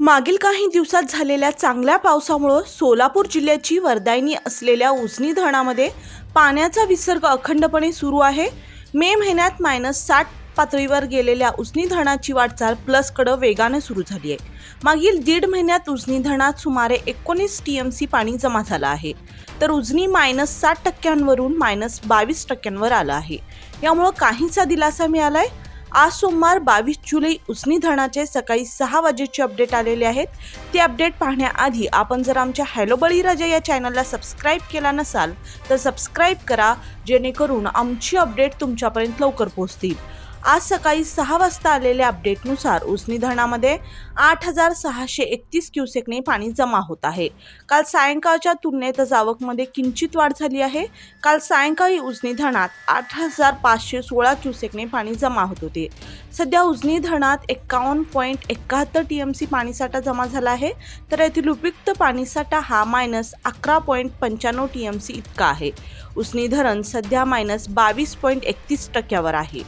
मागील काही दिवसात झालेल्या चांगल्या पावसामुळं सोलापूर जिल्ह्याची वर्दायनी असलेल्या उजनी धरणामध्ये पाण्याचा विसर्ग अखंडपणे सुरू आहे. मे महिन्यात मायनस साठ पातळीवर गेलेल्या उजनी धरणाची वाटचाल प्लसकडं वेगाने सुरू झाली आहे. मागील दीड महिन्यात उजनी धरणात सुमारे एकोणीस टी एम सी पाणी जमा झालं आहे. तर उजनी मायनस साठ टक्क्यांवरून मायनस बावीस टक्क्यांवर आलं आहे. यामुळं काहीसा दिलासा मिळाला आहे आज सोमवार बावीस जुलै उजनी धरणाचे सकाळी सहा वाजेचे अपडेट आलेले आहेत. ते अपडेट पाहण्याआधी आपण जर आमच्या हॅलो बळीराजा या चॅनलला सबस्क्राईब केला नसाल तर सबस्क्राईब करा जेणेकरून आमची अपडेट तुमच्यापर्यंत लवकर पोहोचतील. आज सकाळी सहा वाजता आलेल्या अपडेटनुसार उसनी धरणामध्ये आठ हजार सहाशे एकतीस क्युसेकने पाणी जमा होत आहे. काल सायंकाळच्या तुलनेत जावकमध्ये किंचित वाढ झाली आहे. काल सायंकाळी उजनी धरणात आठ हजार पाचशे सोळा क्युसेकने पाणी जमा होत होते. सध्या उजनी धरणात एक्कावन्न पॉईंट एकाहत्तर टी एम सी पाणीसाठा जमा झाला आहे. तर येथील उपयुक्त पाणीसाठा हा मायनस अकरा पॉईंट पंच्याण्णव टी एम सी इतका आहे. उसनी धरण सध्या मायनस बावीस पॉईंट एकतीस टक्क्यावर आहे.